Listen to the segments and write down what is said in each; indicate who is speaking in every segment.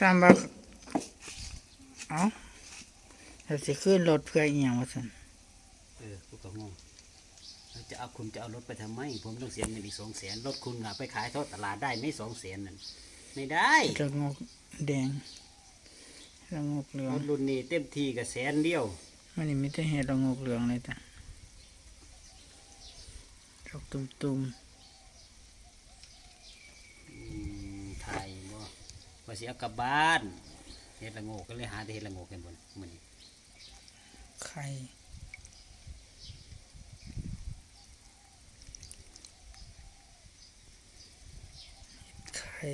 Speaker 1: ซ้ำว่าเอาเราสิขึ้นรถเพื่ออีหยังวะสัน
Speaker 2: เออกูก็งงแล้วจะเอาคุณจะเอารถไปทำไม ผมต้องเสียเงินอีกสองแสนรถคุณอะไปขายทอดตลาดได้ไหม่สองแสนนั่นไม่ได้
Speaker 1: ระงกแดงระงกเหลือ
Speaker 2: รงถรุ่นนี้เต็มทีกับแสนเดียว
Speaker 1: มันนี่ไมแต่ได้เห็ดระงกเหลืองเลยจ้ะดอกตุ่ม
Speaker 2: อืมไทยบ่ ว่าสิเอากลับบ้านเฮ็ดละโงกก็เลยหาแต่เฮ็ดละโงกกันบนมื้อนี้
Speaker 1: ๆไข่ไข่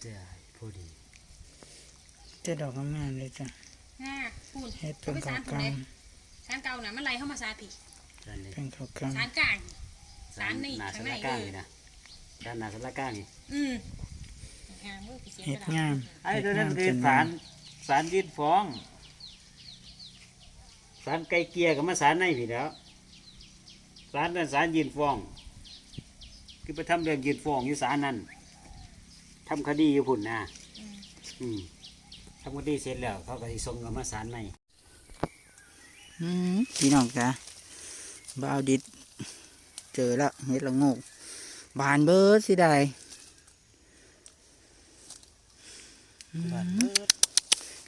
Speaker 2: ได้พอดี
Speaker 1: เจะดอกงามๆเลยจ้ะ
Speaker 3: น่าพูด
Speaker 1: เฮ็ดเป็น
Speaker 3: ไป
Speaker 1: ข้า
Speaker 3: สาวร
Speaker 1: ก
Speaker 3: ผู้ใดสารเก่าน่ะมันไหลเข้ามาสารผิด
Speaker 2: ด้านนี้ำ
Speaker 1: เป็นข้าวก
Speaker 3: สารกลาง สารนี่
Speaker 2: หนา
Speaker 3: ข้า
Speaker 2: สางร
Speaker 3: ใน
Speaker 2: กลาง
Speaker 3: เออ
Speaker 2: นี่นะด้านหน้าสารกลางนี่
Speaker 3: อืมหาเมื่อกี้เสียำ
Speaker 1: เห็ด
Speaker 3: ไปแล้ว
Speaker 1: งาม
Speaker 2: ไอ้
Speaker 1: เห็ด
Speaker 2: ตัวนั้น
Speaker 1: งาม
Speaker 2: คือ
Speaker 1: จน
Speaker 2: สารสารยื่นฟ้องสารไกลเกลียกับมาสารในพี่แล้วสารนั้นสารยื่นฟ้อง คือไปทำเรื่องยื่นฟ้องอยู่ศาลนั้นทำคดีอยู่พุ่นนะ
Speaker 3: อืม
Speaker 2: อืมทำคดีเสร็จแล้ว เขาก็สิส่งกับมาศาลใน
Speaker 1: อืมพี่น้องจ้ะบ่าวดิด เจอแล้วเห็ดละโงกบานเบิดสิได้
Speaker 2: บ้านเบิด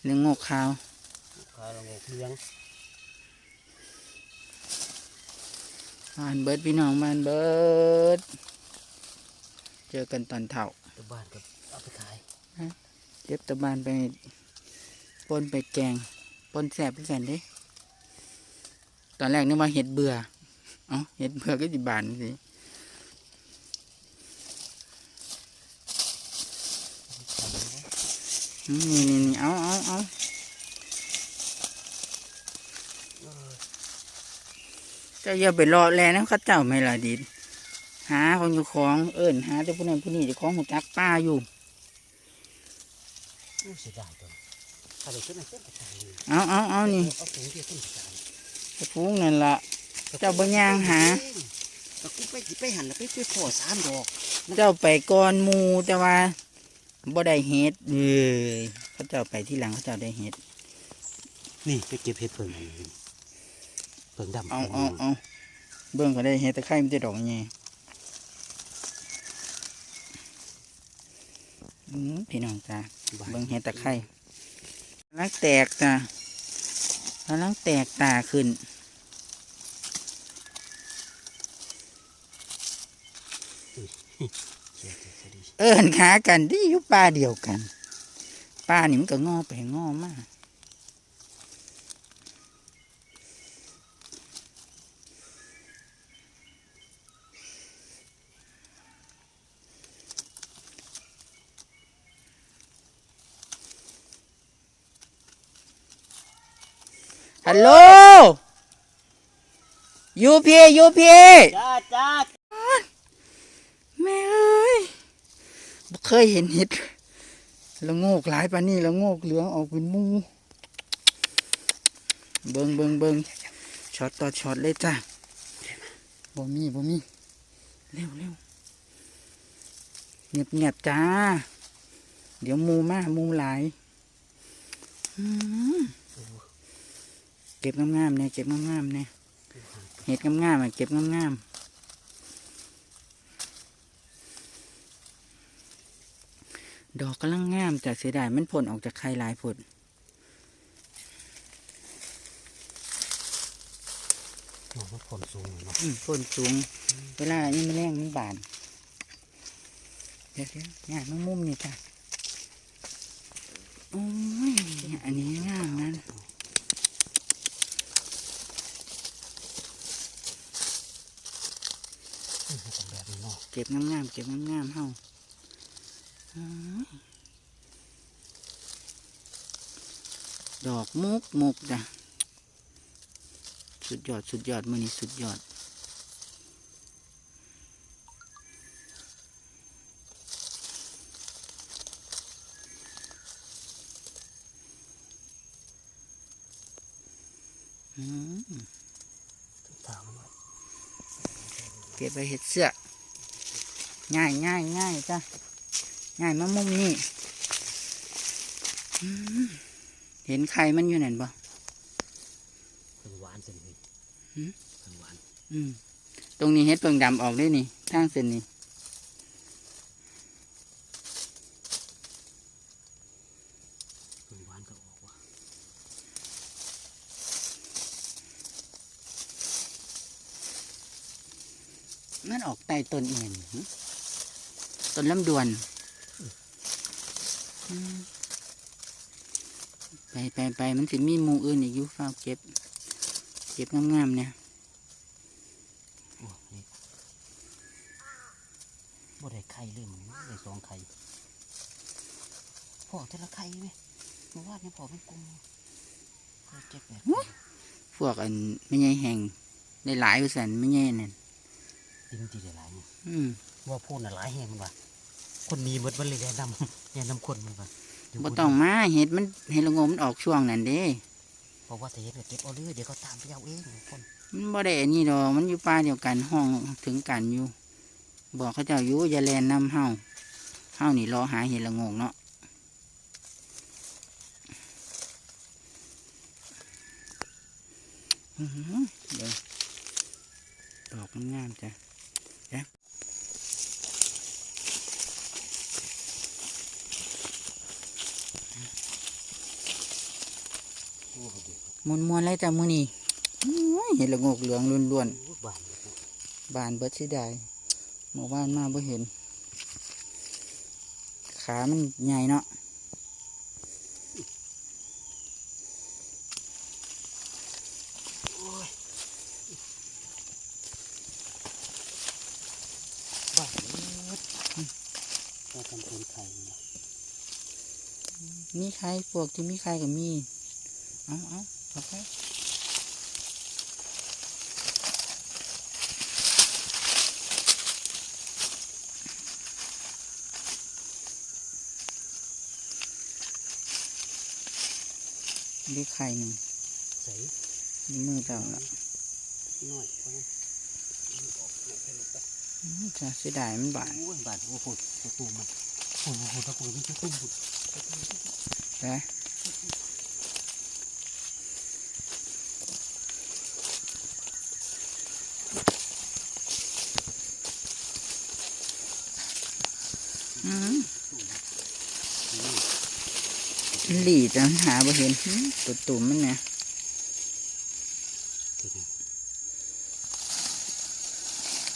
Speaker 1: เรื่องโงกขาว
Speaker 2: ข้าวละโงกเหลี้ยง
Speaker 1: บานเบิดพี่น้องบานเบิดเจอกันตอนเถ่า
Speaker 2: ตัวบ้านก็เอาไปขาย
Speaker 1: เก็บตะบานไปปนไปแกงปนแสบพี่กันเด้ตอนแรกนึกว่าเห็ดเบื่อ เอ้าเห็ดเบื่อก็จิบานสิอืมนี่นี่นี่เอาเอาเอาเจ้าอย่าไปรอแลนะเข้าเจ้าไม่ละดิดหาของอยู่ของเอิญหาแต่ผู้นั้นผู้นี้เจะของหูจักป้าอยู่
Speaker 2: โอ้เสียดายตัวถ้าได้ขึ้นมาเส้นกระจายนี่
Speaker 1: เอาเอาเอานี่
Speaker 2: เอาถุงที่ขึ้นกระจาย
Speaker 1: กระพุ้งนั่นละ เจ้าบ่ย่างหา
Speaker 2: ก็กูไปสิไปหันแล้วไปไปขอสามดอก
Speaker 1: เจ้าไปก่อนหมูแต่ว่าบ่ได้เฮ็ดเอ้ยเขาเจ้าไปที่หลังเขาเจ้าได้เฮ็ด
Speaker 2: นี่ไปเก็บเห็ดเพิ่งอันนี้เพิ่งดำ
Speaker 1: เอา
Speaker 2: พิ่ง
Speaker 1: เอาเอาเบิ่งก็ได้เฮ็ดแต่ไข่มันจะดอกไงอืมพี่น้องจ้า
Speaker 2: บ้าน
Speaker 1: เบิ่งเฮ็ดตะไคร่ลังแตกจ้ะกำลังแตกตาขึ้น
Speaker 2: เสียเสีย เอิ้
Speaker 1: นขากันที่อยู่ป่าเดียวกันป่านี่มันก็งอไปงอมาฮัลโหลยูพียูพี
Speaker 2: จ้าจ้า
Speaker 1: แม่เอ้ยบ่ เคยเห็นเห็ดละโงกหลายปานนี้ละโงกเหลืองออกเป็นมูเบิงเบิงเบิงช็อตต่อช็อตเลยจ้ะบ่มีบ่มีเร็วเร็วเงียบเงียบจ้า เดี๋ยวมูมามูหลายเก็บงามๆเนี่ยเก็บงามๆเนี่ยเห็ดงามๆอะเก็บงามๆ ดอกกำลังงามจากเสียดายมันผลออกจากไข่หลายผล
Speaker 2: โอ้มันผลสูงเนาะ
Speaker 1: อืมผลสูง เวลานี่มันแรงมันบาน เดี๋ยวเดี๋ยวงามมุมๆนี่จ้ะโอ้ยอันนี้งามนั้น
Speaker 2: แบบนี้เนาะ
Speaker 1: เก็บงามๆเก็บงามๆเฮาอ้าย ดอกมุกมุกจ้ะสุดยอด สุดยอดมือนี้สุดยอดอืม
Speaker 2: ทางมัน
Speaker 1: เก็บไปเห็ดเสื้อ ง่ายง่ายง่ายจ้ะ ง่ายมามุมนี้อืมเห็นไข่มันอยู่นั่นบ่
Speaker 2: เพิ่งหวานสิเลย
Speaker 1: หืม
Speaker 2: เพิ่งหวาน
Speaker 1: อืมตรงนี้เฮ็ดเปิงดำออกได้นี่ทางเส้นนี้
Speaker 2: เพิ่งหวานก็ออกว่ะ
Speaker 1: มันออกใต้ต้นเอียนหึต้นลำดวนอืม ไปไปไปมันสิมีหมูอื่นอีกอยู่ฝ้าวเก็บ เก็บงามๆเนี่ย
Speaker 2: โอ้นี่บ่ได้ไข่เลยมันได้สองไข่พ่อแต่ละไข่ไหมเมื่อวานเนี่ยพ่อเป็นกลุ่มพ่อเจ็บแบบ
Speaker 1: พวกอันไม่ใช่แห่งในหลายๆว่าสันไม่ใช่นั่น
Speaker 2: จริงจีได้หลายเนี่ย
Speaker 1: อืม
Speaker 2: ว่าพูดน่ะหลายแห่งมันว่ะคนมีหมดมันเลยแนะนำ แนะนำคนมันว่ะเดี๋ยว
Speaker 1: บ่
Speaker 2: คน
Speaker 1: ต้องมาเห็ดมันเห็ดละโงมมันออกช่วงนั้นเด้
Speaker 2: เพราะว่าแต่เฮ็ดก็เก็บเอาเลยเดี๋ยวเขาตามไปเอาเองคน
Speaker 1: มันบ่ได้อันนี้ดอกมันอยู่ป่าเดียวกันห้องถึงกันอยู่ บอกเขาเจ้าอยู่อย่าแลนนำเฮาเฮานี่รอหาเห็ดละโงกเนาะอื้อหือเดี๋ยวดอกมันงามจ้ะเดี๋ยว
Speaker 2: โอ้โหดี
Speaker 1: มวนมวนๆเลยจ้ะมื้อนี้อื้อเห็ดละโงกเหลืองล้วน
Speaker 2: โอ้บานเลยเนาะ
Speaker 1: ๆบานเบิดสิได้เมื่อวานมาบ่เห็น ขามันใหญ่เนาะ
Speaker 2: บานเลยเราทำเป็นไข่เนี่ย
Speaker 1: มีใครพวกที่มีใครก็มี เอาเอาเอาไปดีไข่หนึ่ง
Speaker 2: ใส่
Speaker 1: มือเจ้าละ
Speaker 2: น้อยเพราะงั้นออกไม่ค่อยหลุดไป
Speaker 1: อื้อจะเสียดายมันบาน
Speaker 2: โอ้ยบานโอ้โหตัวตูมันโอ้โหตะปูมันี่ตัวตูมัน
Speaker 1: นะ หลีจะหาบ่เห็นอื้อตัวตุ่มมันเนี่ย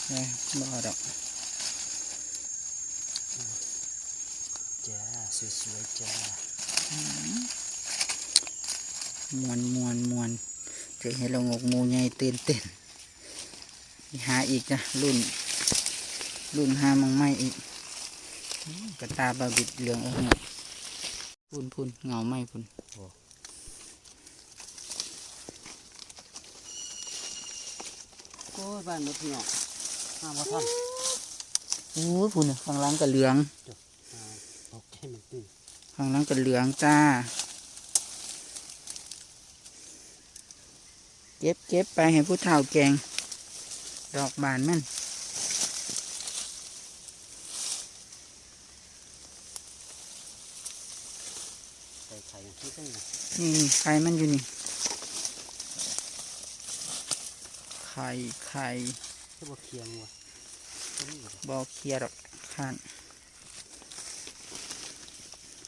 Speaker 1: เอ้ยบ่เอาดอก
Speaker 2: จ้าสวยๆจ้าม
Speaker 1: วนมวนมวนเจอเห็ดละงกหมูใหญ่ตื่นเต้นหาอีกจ้ะรุ่นรุ่นหามังไม่อีกอื้อ กระตาบาบิดเหลืองเออเนี่ยพุ่นพุ่นเงาไหมพุ่น
Speaker 2: โอ้ยบ้านหมดพี่น้องห้ามาท่อน
Speaker 1: อู้ยพุ่นน่ะข้างหล่างก็เหลือง
Speaker 2: อ่าตกใจมันตื่น
Speaker 1: ข้างหล่างก็เหลืองจ้าเก็บเก็บไปให้ผู้เฒ่าแกง ดอกบานมัน
Speaker 2: ใส่ไข่ที่ตั้ง นะ
Speaker 1: นี่นี่ไข่มันอยู่นี่ ไข่ไข่
Speaker 2: ที่บ่เคียงว่ะตัวนี้บ่ได้
Speaker 1: บอเคลียร์หรอกข้าน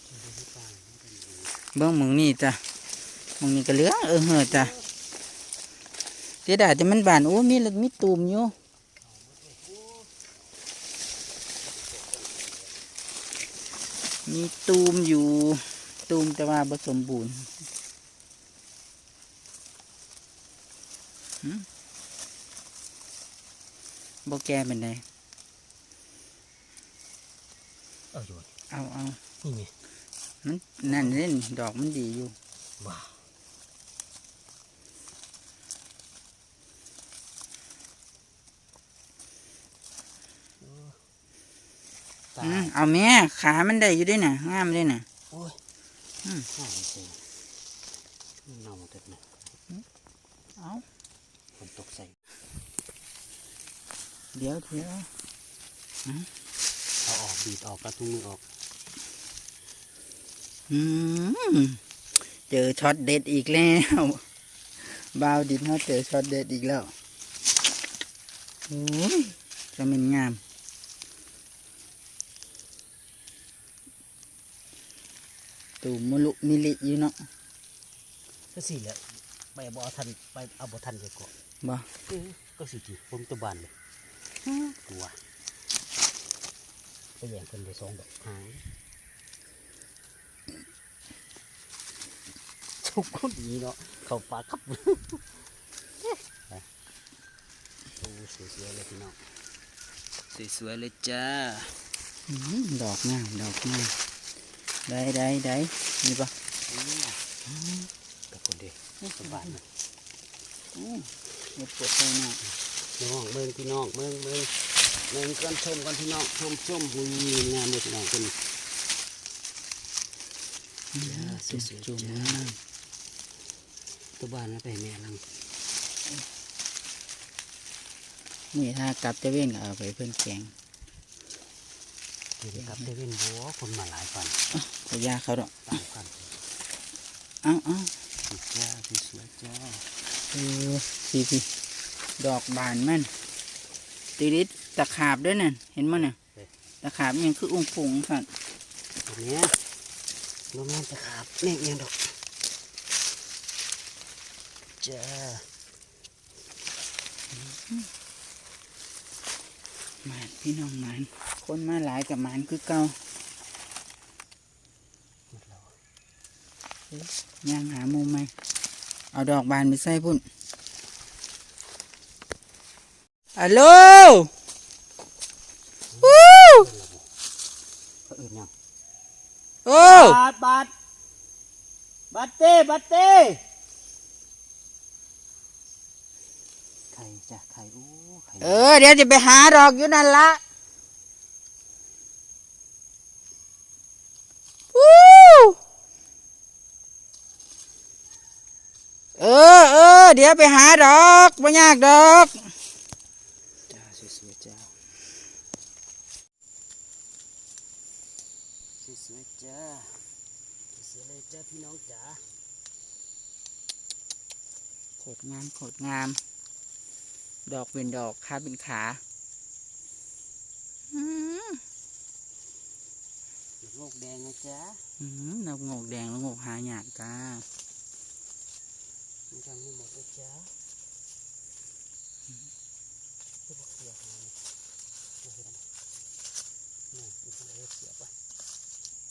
Speaker 2: เจอที่กลางไม่เป็นไร
Speaker 1: เบิ้งหมึงนี่จ้ะหมึงนี่ก็เหลืองเออเหอะจ้ะเดี๋ยวดาจะมันบานโอ้มีละมีตูมอยู่มีตูมอยู่ ตูมแต่ว่าผสมบูรณ์หึบ่แก่เป็นได
Speaker 2: เอออยู่
Speaker 1: เอาเอา
Speaker 2: นี่ไง
Speaker 1: มันนั่นเล่นดอกมันดีอยู่
Speaker 2: ว้าตา
Speaker 1: อืมเอาแม่ขามันได้อยู่ด้วยน่ะงามเลยน่ะ
Speaker 2: อื
Speaker 1: ม
Speaker 2: น่าดีใจมันเน่าหมดเลยนะ
Speaker 1: เอา
Speaker 2: ฝนตกใส่
Speaker 1: เดี๋ยวเดี๋ยว
Speaker 2: เอาออกบีดออกกระตุ้งมือออก
Speaker 1: อืม เจอช็อตเด็ดอีกแล้วบาวดินเขาเจอช็อตเด็ดอีกแล้วโอ้ยจะเป็นงาม ตูมุลุมิลิอยู่เนาะ
Speaker 2: ก็สิแหละไปบ่เอาทันไปเอาบ่ทันไปก่อน
Speaker 1: บ่
Speaker 2: เออก็สิจีผมตะบานเลยตัวไปแย่งคนไปสองดอกหางชุกคนนี้เนาะเข้าปากครับไปโอ้สวยๆเลยพี่น้องสวยๆเลยจ้า
Speaker 1: อืมดอกงามดอกงาม ได้ได้ได้นี่ปะ
Speaker 2: กับคนเดียวตะบานนะ
Speaker 1: อืมเดี๋ยวปวดใจหน้า
Speaker 2: น้องเมืองพี่น้องเมืองเมืองเมืองกันชมกันพี่น้องชมชมหุยงามเลยพี่น้องคน
Speaker 1: จุ่มจุ่มๆงาม
Speaker 2: ตัวบ้านนะไปให้แม่ลัง
Speaker 1: นี่ถ้ากลับจะเว้นก็เอาไปเพื่อนแกง
Speaker 2: เดี๋ยวกลับได้เป็นบัวคนมาหลายพัน
Speaker 1: ขอยาเขาดอก
Speaker 2: ตามพัน
Speaker 1: เอ้าเอ้า
Speaker 2: สุดจ้าสวยๆจ้า
Speaker 1: เออสีสีดอกบานมันตีดิดตะขาบด้วยนั่นเห็นมั้ยน่ะตะขาบยังคืออุ้งผงสัน
Speaker 2: อันเนี้ยน้องแม่จะขาบแม่งยังดอกจ้า
Speaker 1: หมานพี่น้องหมาน คนมาหลายกับหมานคือเก่า
Speaker 2: หมดแล้ว
Speaker 1: ย่างหามุมไหมเอาดอกบานไปใส่พุ่นฮัลโหลวู้
Speaker 2: ก็อื่นยัง
Speaker 1: โอ้
Speaker 2: บาทบาทบาทเต้บาทเต้ไข่จ้ะไข่โอ้ไข่
Speaker 1: เออ เดี๋ยวจะไปหาดอกอยู่นั่นละวู้ เออเออเดี๋ยวไปหาดอกไม่ยากดอก
Speaker 2: จ้าสวยๆจ้าสวยๆจ้าสวยๆเลยจ้าพี่น้องจ๋า
Speaker 1: โคตรงามโคตรงาม ดอกเป็นดอกขาเป็นขาอืม
Speaker 2: โลกแดงนะจ๊ะ
Speaker 1: อืมดอกงอกแดงแล้วงอกหายากจ้า
Speaker 2: มัน ยังไม่หมดนะจ๊ะที่พวกเสียหายนี่เห็นไหมนี่มีคนเอาเสียไป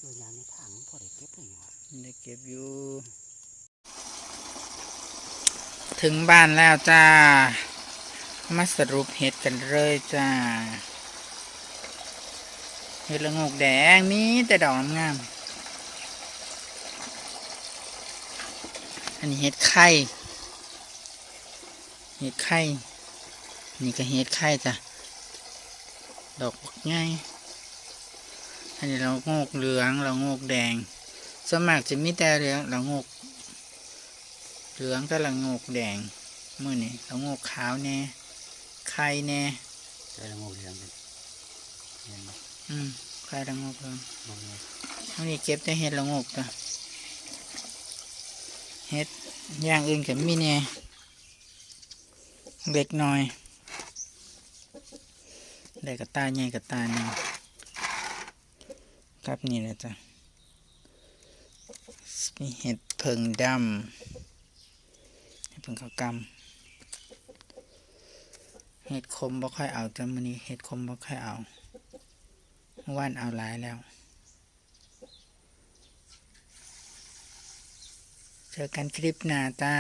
Speaker 2: ตัวยางในถังพอได้เก็บเลยว่
Speaker 1: ได้เก็บอยู่ ถึงบ้านแล้วจ้า มาสรุปเห็ดกันเลยจ้า เห็ดละงกแดงมีแต่ดอกงาม อันนี้เห็ดไข่ เห็ดไข่ นี่ก็เห็ดไข่จ้ะ ดอกบักใหญ่อันนี้เราโงกเหลืองเราโงกแดงสวนมัครจะมีแต่เหลืองละโงก เหลืองก็ละโงกแดงมื่อนี่ละโงกขาวแน่ ไข่แน่
Speaker 2: ใส่ละโงกเหลืองกันเห็นไหม
Speaker 1: อืมไข่ละโงกเหลือง
Speaker 2: มองเลย
Speaker 1: อันนี้เก็บแต่เห็ดละโงกจ้ะ เห็ดอย่างอื่นก็มีแน่เล็กน้อยได้กระตาใหญ่กระตาหนึ่งครับนี่แหละจ้ะมีเห็ดเพิงดำเห็ดเพิงขาวกำเห็ดคมบ่ค่อยเอาจ้ะมื้อนี้เห็ดคมบ่ค่อยเอาเมื่อวานเอาหลายแล้ว เจอกันคลิปหน้าจ้า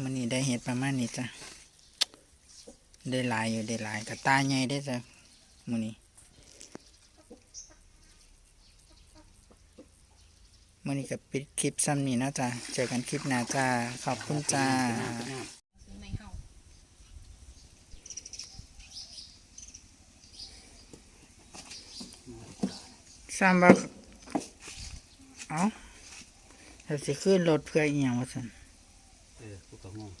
Speaker 1: มันนี้ได้เห็ดประมาณนี้จ้ะได้หลายอยู่ได้หลายกับตาใหญ่ได้จ้ะมันนี้มันนี้กับปิดคลิปซ้ำนี้นะจ้ะเจอกันคลิปหน้าจ้าขอบคุณจ้า
Speaker 3: ซื้อไม่เฮา
Speaker 1: ซ้ำว่เอา เราสิขึ้นรถเพื่ออีหยังวะสัน
Speaker 2: เออพวกก็งง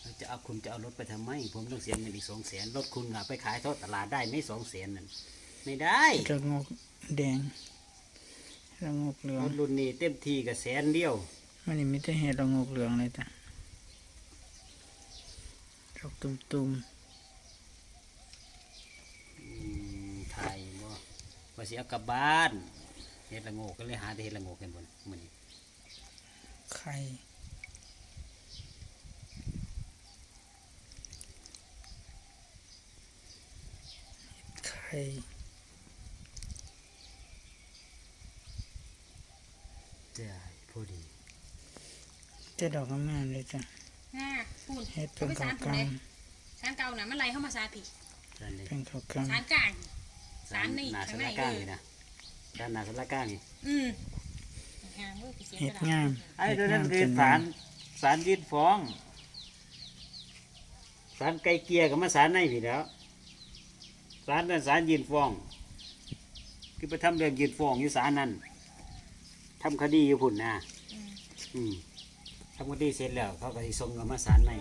Speaker 2: แล้วจะเอาคุณจะเอารถไปทำไม ผมต้องเสียเงินอีกสองแสนรถคุณอะไปขายทอดตลาดได้ไม่สองแสนนั่นไม่ได้
Speaker 1: ระงกแดงระงกเหลือ
Speaker 2: รงถรุ่นนี้เต็มทีกับแสนเดียว
Speaker 1: มันนี่มีแต่เห็ดระงกเหลืองเลยจ้ะดอกตุ่ม
Speaker 2: อืมไทยบ่ว่าสิเอากลับบ้านเฮ็ดละโงกก็เลยหาแต่เฮ็ดละโงกกันบนมื้อนี้
Speaker 1: ๆ ไข่ไข่
Speaker 2: ได้พอดี
Speaker 1: เจะดอกงามๆเลยจ้ะ
Speaker 3: ง่าพูน
Speaker 1: เห็ดเป็น
Speaker 3: ไป
Speaker 1: ข้า
Speaker 3: สาว
Speaker 1: ก
Speaker 3: พูนเลยสารเก่าน่ะมันไหลเข้ามาสาผี
Speaker 2: ด้านนี้ำ
Speaker 1: เป็นข้าวก
Speaker 3: สารกลางสารนี่ข้า
Speaker 2: ง
Speaker 3: ใน
Speaker 2: กลาง
Speaker 3: เออ
Speaker 2: นี่นะด้านหน้าสารกลางนี่
Speaker 3: อืม เสียำ
Speaker 1: เห็ด
Speaker 3: กระดาษ
Speaker 1: งาม
Speaker 2: ไอ้ตัวนั้น
Speaker 1: เห็
Speaker 2: คือ
Speaker 1: ดง
Speaker 2: ศาลศาลยื่นฟ้องศาลไกลเกลียกับมาศาลในพี่แล้วศาลนั้นศาลยื่นฟ้อง คือไปทำเรื่องยื่นฟ้องอยู่ศาลนั้นทำคดีอยู่พุ่นนะ
Speaker 3: อืม
Speaker 2: อืมทำคดีเสร็จแล้วเขาก็สิส่งกับมาศาลใน